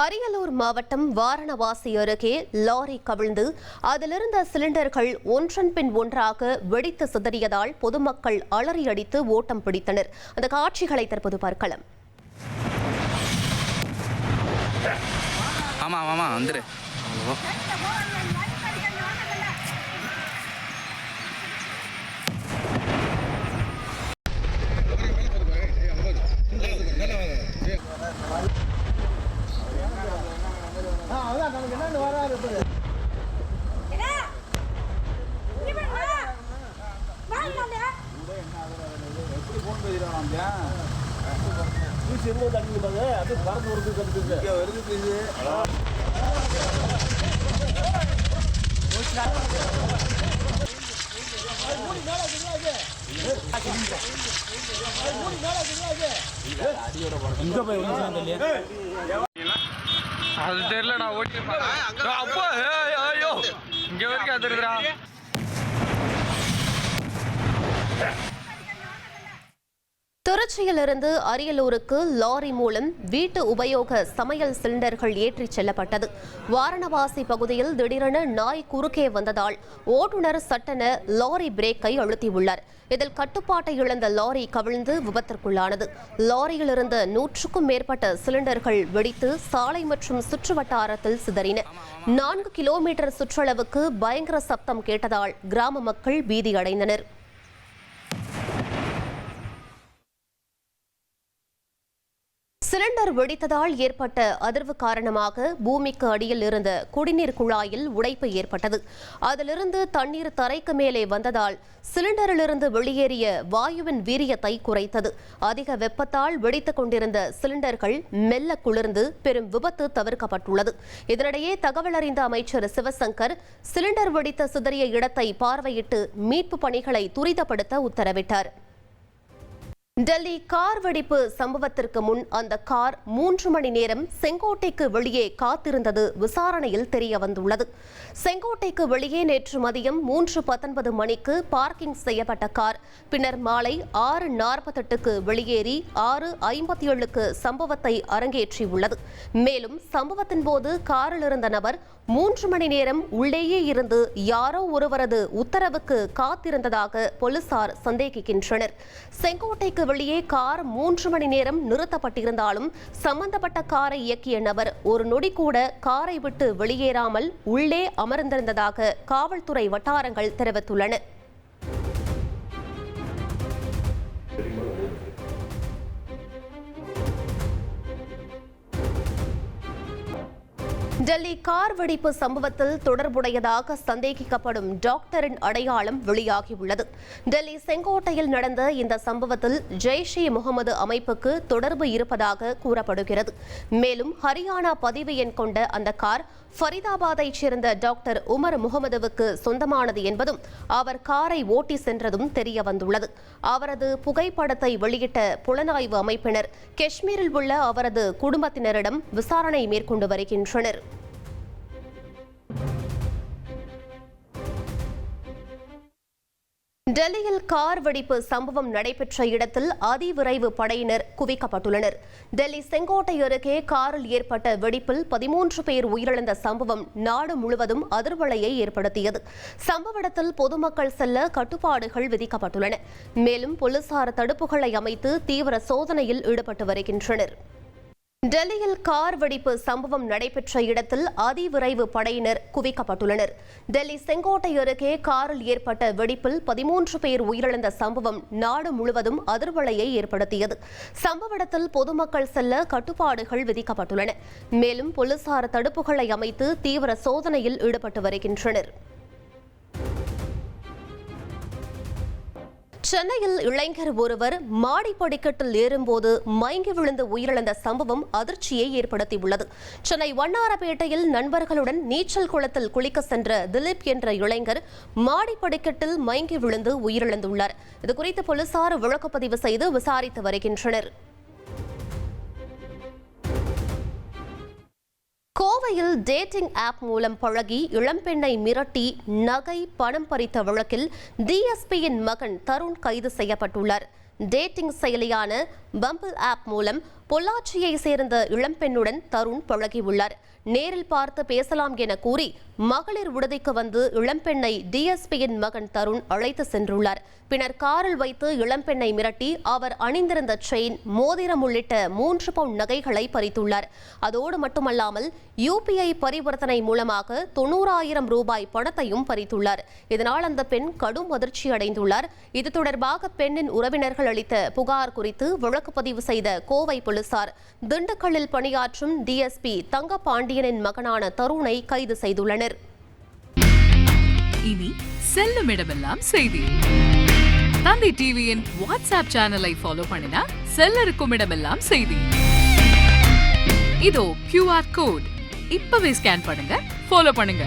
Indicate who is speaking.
Speaker 1: அரியலூர் மாவட்டம் வாரணவாசி அருகே லாரி கவிழ்ந்து அதிலிருந்த சிலிண்டர்கள் ஒன்றன் பின் ஒன்றாக வெடித்து சிதறியதால் பொதுமக்கள் அலறி அடித்து ஓட்டம் பிடித்தனர். அந்த காட்சிகளை தற்போது பார்க்கலாம்.
Speaker 2: ஆமா ஆமா வந்துரு.
Speaker 3: தூசி எவ்வளோ தண்ணி பாருங்க. அப்படியே பறந்து வருது கருத்துக்கு வருது பேசு அடியோட
Speaker 4: அது தெரியலடா ஓட்டி அப்பா ஐயோ இங்க வரைக்கும் அது இருக்குடா
Speaker 1: திருச்சியிலிருந்து அரியலூருக்கு லாரி மூலம் வீட்டு உபயோக சமையல் சிலிண்டர்கள் ஏற்றிச் செல்லப்பட்டது. வாரணவாசி பகுதியில் திடீரென நாய் குறுக்கே வந்ததால் ஓட்டுநர் சட்டென லாரி பிரேக்கை அழுத்தியுள்ளார். இதில் கட்டுப்பாட்டை இழந்த லாரி கவிழ்ந்து விபத்திற்குள்ளானது. லாரியில் இருந்த நூற்றுக்கும் மேற்பட்ட சிலிண்டர்கள் வெடித்து சாலை மற்றும் சுற்றுவட்டாரத்தில் சிதறின. நான்கு கிலோமீட்டர் சுற்றளவுக்கு பயங்கர சப்தம் கேட்டதால் கிராம மக்கள் பீதியடைந்தனர். சிலிண்டர் வெடித்ததால் ஏற்பட்ட அதிர்வு காரணமாக பூமிக்கு அடியில் இருந்த குடிநீர் குழாயில் உடைப்பு ஏற்பட்டது. அதிலிருந்து தண்ணீர் தரைக்கு மேலே வந்ததால் சிலிண்டரிலிருந்து வெளியேறிய வாயுவின் வீரியத்தை குறைத்தது. அதிக வெப்பத்தால் வெடித்துக் கொண்டிருந்த சிலிண்டர்கள் மெல்ல குளிர்ந்து பெரும் விபத்து தவிர்க்கப்பட்டுள்ளது. இதனிடையே தகவல் அறிந்த அமைச்சர் சிவசங்கர் சிலிண்டர் வெடித்த சிதறிய இடத்தை பார்வையிட்டு மீட்பு பணிகளை துரிதப்படுத்த உத்தரவிட்டார். டெல்லி கார் வெடிப்பு சம்பவத்திற்கு முன் அந்த கார் மூன்று மணி நேரம் செங்கோட்டைக்கு வெளியே காத்திருந்தது விசாரணையில் தெரிய வந்துள்ளது. செங்கோட்டைக்கு வெளியே நேற்று மதியம் மூன்று பத்தொன்பது மணிக்கு பார்க்கிங் செய்யப்பட்ட கார் பின்னர் மாலை ஆறு நாற்பத்தெட்டுக்கு வெளியேறி ஆறு ஐம்பத்தி ஏழுக்கு சம்பவத்தை அரங்கேற்றியுள்ளது. மேலும் சம்பவத்தின் போது காரில் இருந்த நபர் மூன்று மணி நேரம் உள்ளேயே இருந்து யாரோ ஒருவரது உத்தரவுக்கு காத்திருந்ததாக போலீசார் சந்தேகிக்கின்றனர். செங்கோட்டைக்கு வெளியே கார் மூன்று மணி நேரம் நிறுத்தப்பட்டிருந்தாலும் சம்பந்தப்பட்ட காரை இயக்கிய நபர் ஒரு நொடி கூட காரை விட்டு வெளியேறாமல் உள்ளே அமர்ந்திருந்ததாக காவல்துறை வட்டாரங்கள் தெரிவித்துள்ளன. டெல்லி கார் வெடிப்பு சம்பவத்தில் தொடர்புடையதாக சந்தேகிக்கப்படும் டாக்டரின் அடையாளம் வெளியாகியுள்ளது. டெல்லி செங்கோட்டையில் நடந்த இந்த சம்பவத்தில் ஜெய்ஷ் இ முகமது அமைப்புக்கு தொடர்பு இருப்பதாக கூறப்படுகிறது. மேலும் ஹரியானா பதிவு எண் கொண்ட அந்த கார் ஃபரிதாபாத்தைச் சேர்ந்த டாக்டர் உமர் முகமதுவுக்கு சொந்தமானது என்பதும் அவர் காரை ஓட்டி சென்றதும் தெரிய வந்துள்ளது அவரது புகைப்படத்தை வெளியிட்ட புலனாய்வு அமைப்பினர் காஷ்மீரில் உள்ள அவரது குடும்பத்தினரிடம் விசாரணை மேற்கொண்டு வருகின்றனர். டெல்லியில் கார் வெடிப்பு சம்பவம் நடைபெற்ற இடத்தில் அதிவிரைவு படையினர் குவிக்கப்பட்டுள்ளனர். டெல்லி செங்கோட்டை அருகே காரில் ஏற்பட்ட வெடிப்பில் பதிமூன்று பேர் உயிரிழந்த சம்பவம் நாடு முழுவதும் அதிர்வலையை ஏற்படுத்தியது. சம்பவ இடத்தில் பொதுமக்கள் செல்ல கட்டுப்பாடுகள் விதிக்கப்பட்டுள்ளன. மேலும் போலீசார் தடுப்புகளை அமைத்து தீவிர சோதனையில் ஈடுபட்டு வருகின்றனர். டெல்லியில் கார் வெடிப்பு சம்பவம் நடைபெற்ற இடத்தில் அதிவிரைவு படையினர் குவிக்கப்பட்டுள்ளனர். டெல்லி செங்கோட்டை அருகே காரில் ஏற்பட்ட வெடிப்பில் பதிமூன்று பேர் உயிரிழந்த சம்பவம் நாடு முழுவதும் அதிர்வலையை ஏற்படுத்தியது. சம்பவ இடத்தில் பொதுமக்கள் செல்ல கட்டுப்பாடுகள் விதிக்கப்பட்டுள்ளன. மேலும் போலீசார் தடுப்புகளை அமைத்து தீவிர சோதனையில் ஈடுபட்டு வருகின்றனர். சென்னையில் இளைஞர் ஒருவர் மாடி படிக்கட்டில் ஏறும்போது மயங்கி விழுந்து உயிரிழந்த சம்பவம் அதிர்ச்சியை ஏற்படுத்தியுள்ளது. சென்னை வண்ணாரப்பேட்டையில் நண்பர்களுடன் நீச்சல் குளத்தில் குளிக்க சென்ற திலீப் என்ற இளைஞர் மாடி படிக்கட்டில் மயங்கி விழுந்து உயிரிழந்துள்ளார். இதுகுறித்து போலீசார் வழக்குப்பதிவு செய்து விசாரித்து வருகின்றனர். கோவையில் டேட்டிங் ஆப் மூலம் பழகி இளம்பெண்ணை மிரட்டி நகை பணம் பறித்த வழக்கில் டிஎஸ்பியின் மகன் தருண் கைது செய்யப்பட்டுள்ளார். டேட்டிங் செயலியான பம்பிள் ஆப் மூலம் பொள்ளாச்சியை சேர்ந்த இளம்பெண்ணுடன் தருண் பழகியுள்ளார். நேரில் பார்த்து பேசலாம் என கூறி மகளிர் விடுதிக்கு வந்து இளம்பெண்ணை டிஎஸ்பியின் மகன் தருண் அழைத்து சென்றுள்ளார். பின்னர் காரில் வைத்து இளம்பெண்ணை மிரட்டி அவர் அணிந்திருந்த செயின் மோதிரம் உள்ளிட்ட மூன்று பவுன் நகைகளை பறித்துள்ளார். அதோடு மட்டுமல்லாமல் யூபிஐ பரிவர்த்தனை மூலமாக தொண்ணூறாயிரம் ரூபாய் பணத்தையும் பறித்துள்ளார். இதனால் அந்த பெண் கடும் அதிர்ச்சி அடைந்துள்ளார். இது தொடர்பாக பெண்ணின் உறவினர்கள் அளித்த புகார் குறித்து வழக்கு பதிவு செய்த கோவை போலீசார் திண்டுக்கல்லில் பணியாற்றும் டிஎஸ்பி தங்கபாண்டியனின் மகனான தருணை கைது செய்துள்ளனர்.
Speaker 2: இனி செல்லும் இடமெல்லாம் செய்தி. தந்தி டிவியின் வாட்ஸ்அப் சேனலை ஃபாலோ பண்ணினா செல்ல இருக்கும் இடமெல்லாம் செய்தி. இதோ கியூஆர் கோட் இப்பவே ஸ்கேன் பண்ணுங்க ஃபாலோ பண்ணுங்க.